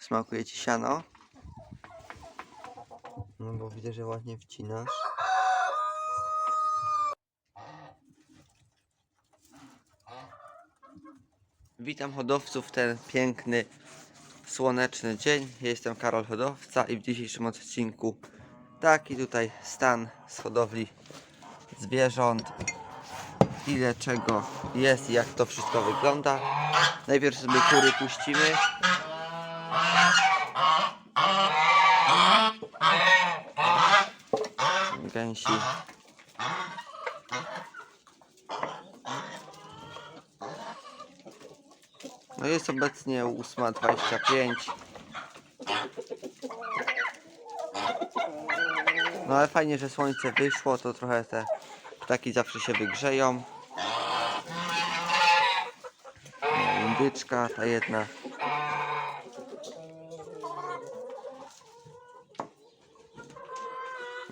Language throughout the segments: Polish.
Smakuje ci siano? No bo widzę, że ładnie wcinasz. Witam hodowców w ten piękny, słoneczny dzień. Ja jestem Karol Hodowca i w dzisiejszym odcinku taki tutaj stan z hodowli zwierząt. Ile czego jest i jak to wszystko wygląda. Najpierw sobie kury puścimy. Gęsi. No jest obecnie 8.25. No ale fajnie, że słońce wyszło, to trochę te ptaki zawsze się wygrzeją. Indyczka, ta jedna.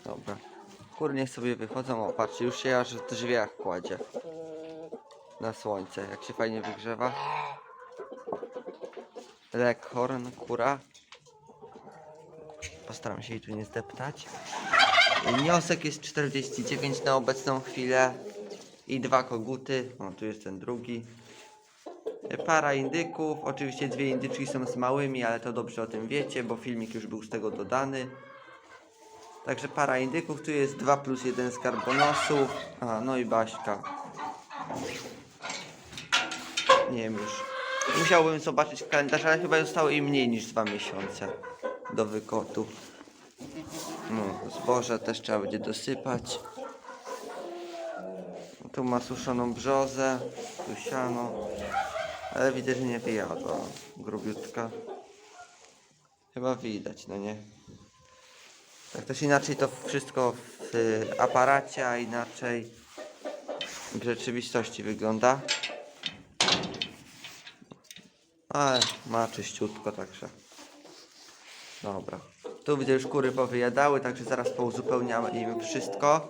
Dobra. Kury niech sobie wychodzą. O, patrzcie, już się aż w drzwiach kładzie. Na słońce, jak się fajnie wygrzewa. Leghorn, kura. Postaram się jej tu nie zdeptać. Niosek jest 49 na obecną chwilę. I dwa koguty. O, tu jest ten drugi. Para indyków. Oczywiście dwie indyczki są z małymi, ale to dobrze o tym wiecie, bo filmik już był z tego dodany. Także para indyków. Tu jest 2 plus 1 z karbonosów. A, no i Baśka. Nie wiem już. Musiałbym zobaczyć w kalendarzu, ale chyba zostało im mniej niż 2 miesiące do wykotu. No, zboże też trzeba będzie dosypać. Tu ma suszoną brzozę, tu siano. Ale widzę, że nie wyjadła. Grubiutka. Chyba widać, no nie? Tak też inaczej to wszystko w aparacie, a inaczej w rzeczywistości wygląda. Ale ma czyściutko, także. Dobra. Tu widzę już kury powyjadały, także zaraz pouzupełniamy im wszystko.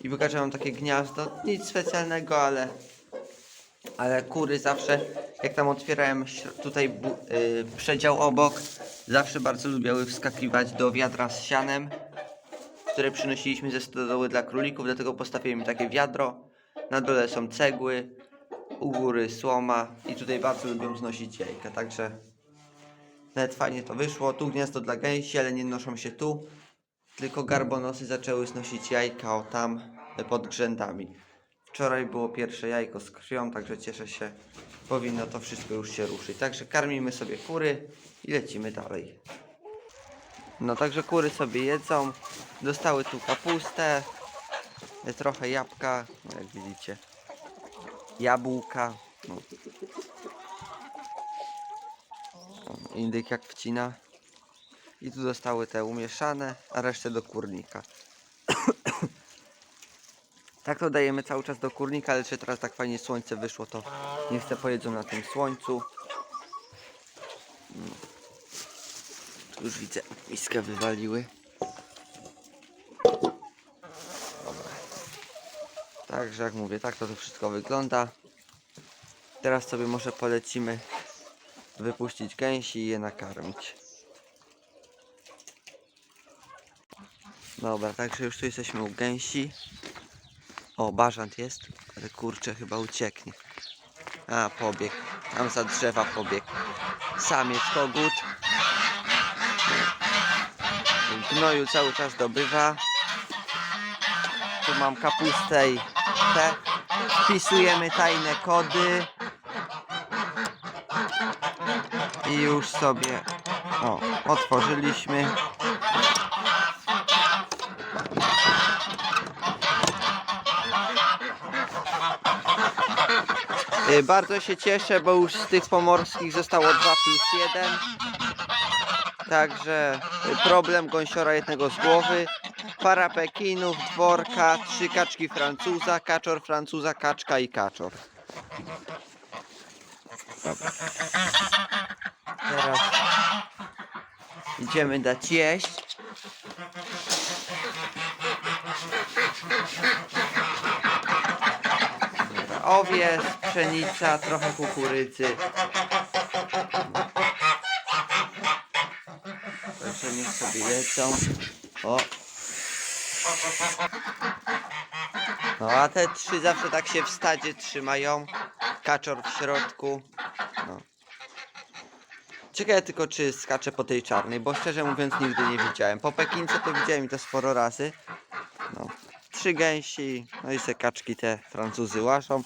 I pokażę wam takie gniazdo. Nic specjalnego, ale ale kury zawsze, jak tam otwierałem tutaj y, przedział obok, zawsze bardzo lubiały wskakiwać do wiadra z sianem, które przynosiliśmy ze stodoły dla królików, dlatego postawiłem takie wiadro. Na dole są cegły, u góry słoma i tutaj bardzo lubią znosić jajka, także nawet fajnie to wyszło. Tu gniazdo dla gęsi, ale nie noszą się tu, tylko garbonosy zaczęły znosić jajka o tam y, pod grzędami. Wczoraj było pierwsze jajko z krwią, także cieszę się. Powinno to wszystko już się ruszyć. Także karmimy sobie kury i lecimy dalej. No także kury sobie jedzą. Dostały tu kapustę, trochę jabłka, no jak widzicie. Jabłka. No. Indyk jak wcina. I tu zostały te umieszane, a resztę do kurnika. Tak to dajemy cały czas do kurnika, ale czy teraz tak fajnie słońce wyszło, to nie chcę pojedzą na tym słońcu. No. Tu Już widzę, miskę wywaliły. Dobra. Także jak mówię, tak to, to wszystko wygląda. Teraz sobie może polecimy wypuścić gęsi i je nakarmić. Dobra, także już tu jesteśmy u gęsi. O, bażant jest, ale kurczę chyba ucieknie. A, pobiegł. Tam za drzewa pobiegł. Samiec kogut. Gnoju cały czas dobywa. Tu mam kapustę i te. Wpisujemy tajne kody. I już sobie o, otworzyliśmy. Y, Bardzo się cieszę, bo już z tych pomorskich zostało 2 plus 1. Także problem gąsiora jednego z głowy. Para pekinów, dworka, trzy kaczki francuza, kaczor francuza, kaczka i kaczor. Dobra. Teraz idziemy dać jeść. Owiec, pszenica, trochę kukurydzy. Jedzą. O. No a te trzy zawsze tak się w stadzie trzymają. Kaczor w środku. No. Tylko czy skacze po tej czarnej, bo szczerze mówiąc nigdy nie widziałem. Po Pekince to widziałem i to sporo razy. No. Trzy gęsi, no i se kaczki te Francuzy łażą.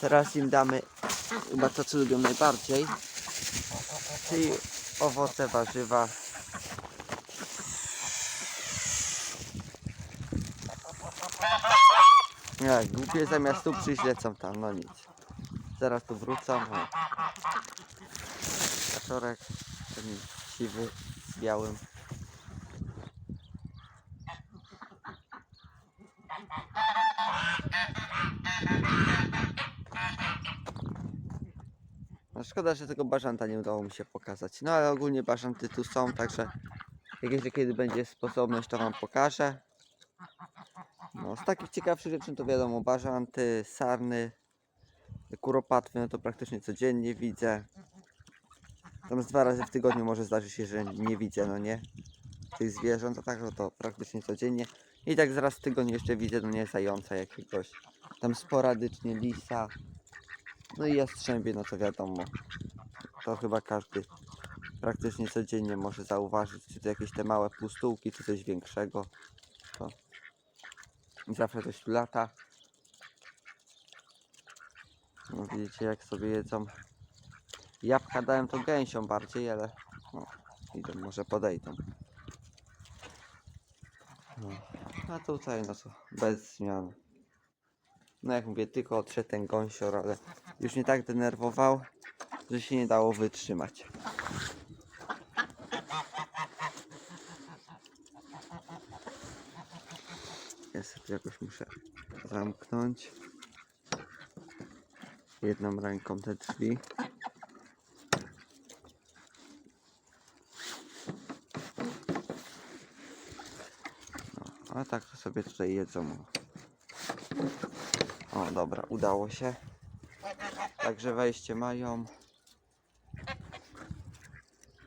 Teraz im damy chyba to co lubią najbardziej. Czyli owoce, warzywa. Nie, głupie zamiast tu przyjść lecą tam, no nic. Zaraz tu wrócą. O. Kaczorek, ten siwy z białym. No szkoda, że tego bażanta nie udało mi się pokazać. No ale ogólnie bażanty tu są, także jak jeszcze kiedy będzie sposobność, to wam pokażę. No, z takich ciekawszych rzeczy to wiadomo, bażanty, sarny, kuropatwy, no to praktycznie codziennie widzę. Tam z dwa razy w tygodniu może zdarzy się, że nie widzę, no nie? Tych zwierząt, a tak no to praktycznie codziennie. I tak zaraz w tygodniu jeszcze widzę, no nie, zająca jakiegoś. Tam sporadycznie lisa. No i jastrzębie, no to wiadomo. To chyba każdy praktycznie codziennie może zauważyć, czy to jakieś te małe pustułki, czy coś większego. Zawsze coś tu lata. No widzicie jak sobie jedzą. Jabłka dałem to gęsią bardziej, ale no, idą, może podejdą. No. A tutaj no to bez zmian. No jak mówię, tylko odszedł ten gąsior, ale już mnie tak denerwował, że się nie dało wytrzymać. Ja sobie jakoś muszę zamknąć jedną ręką te drzwi. No, a tak sobie tutaj jedzą. O, dobra, udało się. Także wejście mają.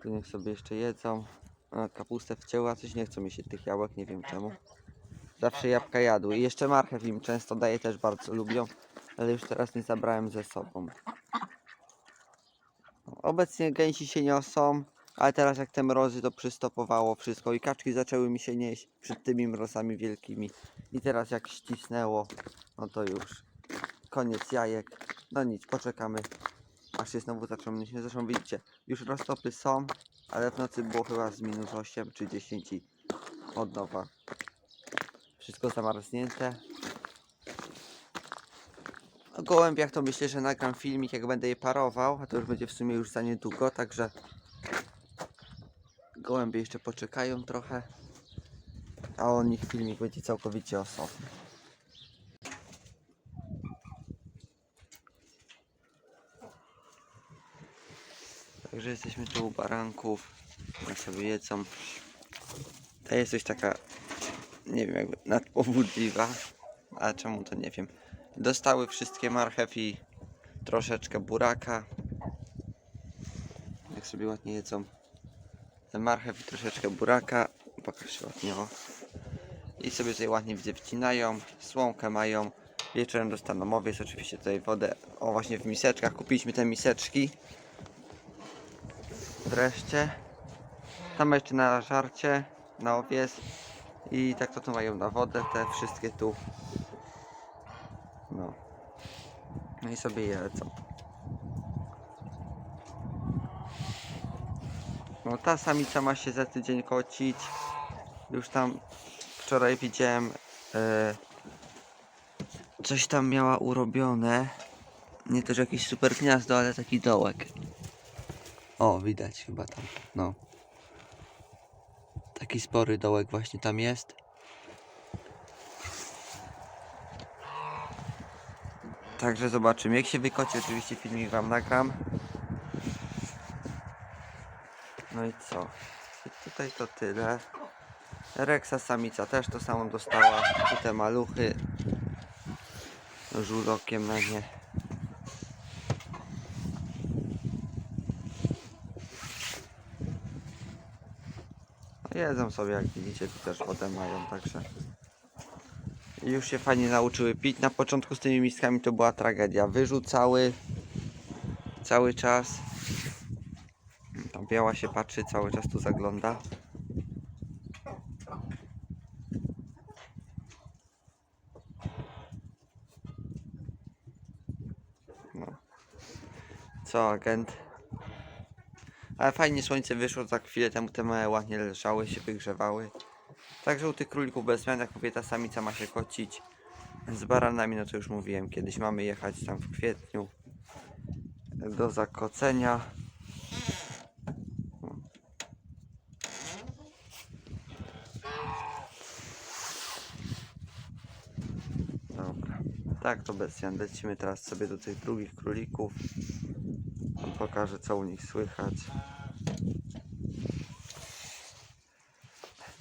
Tu niech sobie jeszcze jedzą. A, kapustę wcięła, coś nie chcą mi się tych jabłek, nie wiem czemu. Zawsze jabłka jadły. I jeszcze marchew im często daję, też bardzo lubią. Ale już teraz nie zabrałem ze sobą. Obecnie gęsi się niosą, ale teraz jak te mrozy to przystopowało wszystko i kaczki zaczęły mi się nieść przed tymi mrozami wielkimi. I teraz jak ścisnęło, no to już koniec jajek. No nic, poczekamy aż się znowu zaczną nieść. Zresztą widzicie, już roztopy są, ale w nocy było chyba z minus 8 czy 10 i od nowa. Wszystko zamarznięte. O gołębiach to myślę, że nagram filmik jak będę je parował, a to już będzie w sumie już za niedługo, także gołębie jeszcze poczekają trochę, a o nich filmik będzie całkowicie osobny. Także jesteśmy tu u baranków, one sobie jedzą. Ta jest coś taka, nie wiem, jakby nadpobudliwa, ale czemu to nie wiem. Dostały wszystkie marchew i troszeczkę buraka. Jak sobie ładnie jedzą. Marchew i troszeczkę buraka. Pokaż się ładnie, o. I sobie tutaj ładnie widzę wcinają. Słomkę mają. Wieczorem dostaną owiec, oczywiście tutaj wodę. O, właśnie w miseczkach. Kupiliśmy te miseczki. Wreszcie. Tam jeszcze na żarcie, na owiec. I tak to mają na wodę, te wszystkie tu. No. No i sobie jedzą. No ta samica ma się za tydzień kocić. Już tam wczoraj widziałem e, coś tam miała urobione. Nie też jakieś super gniazdo, ale taki dołek. O, widać chyba tam. No. Taki spory dołek właśnie tam jest. Także zobaczymy. Jak się wykoci, oczywiście filmik wam nagram. No i co? I tutaj to tyle. Reksa samica też to samo dostała. Tu te maluchy. Żulokiem na nie. Jedzą sobie, jak widzicie, tu też wodę mają, także... Już się fajnie nauczyły pić. Na początku z tymi miskami to była tragedia. Wyrzucały cały czas. Tam biała się patrzy, cały czas tu zagląda. No. Co, agent? Ale fajnie słońce wyszło, za chwilę temu te małe ładnie leżały, się wygrzewały. Także u tych królików bez zmian, jak mówię, ta samica ma się kocić. Z baranami, no to już mówiłem, kiedyś mamy jechać tam w kwietniu do zakocenia. Dobra, tak to bez zmian. Lecimy teraz sobie do tych drugich królików. Pokażę co u nich słychać.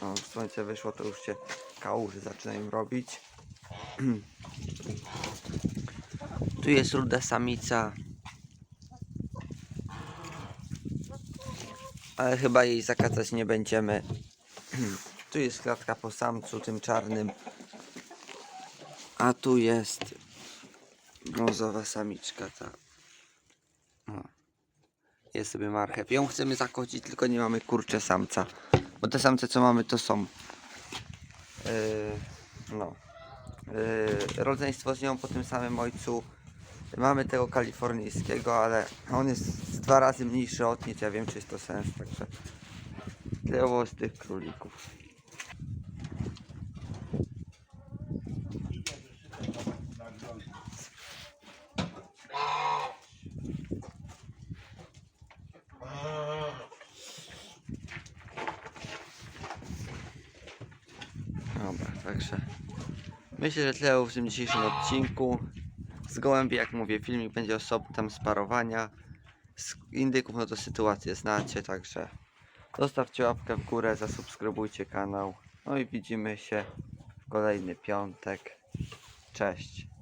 No, już słońce wyszło, to już się kałuży zaczynają robić. tu jest ruda samica. Ale chyba jej zakazać nie będziemy. tu jest klatka po samcu, tym czarnym. A tu jest brązowa samiczka, ta. Jest sobie marchew. Ją chcemy zakocić, tylko nie mamy kurcze samca. Bo te samce co mamy to są yy, no yy, rodzeństwo z nią po tym samym ojcu. Mamy tego kalifornijskiego, ale on jest dwa razy mniejszy od nic. Ja wiem czy jest to sens, także tyle z tych królików. Dobra, także myślę, że tyle w tym dzisiejszym odcinku. Z gołębi, jak mówię, filmik będzie osobny tam z parowania. Z indyków, no to sytuację znacie, także zostawcie łapkę w górę, zasubskrybujcie kanał. No i widzimy się w kolejny piątek. Cześć.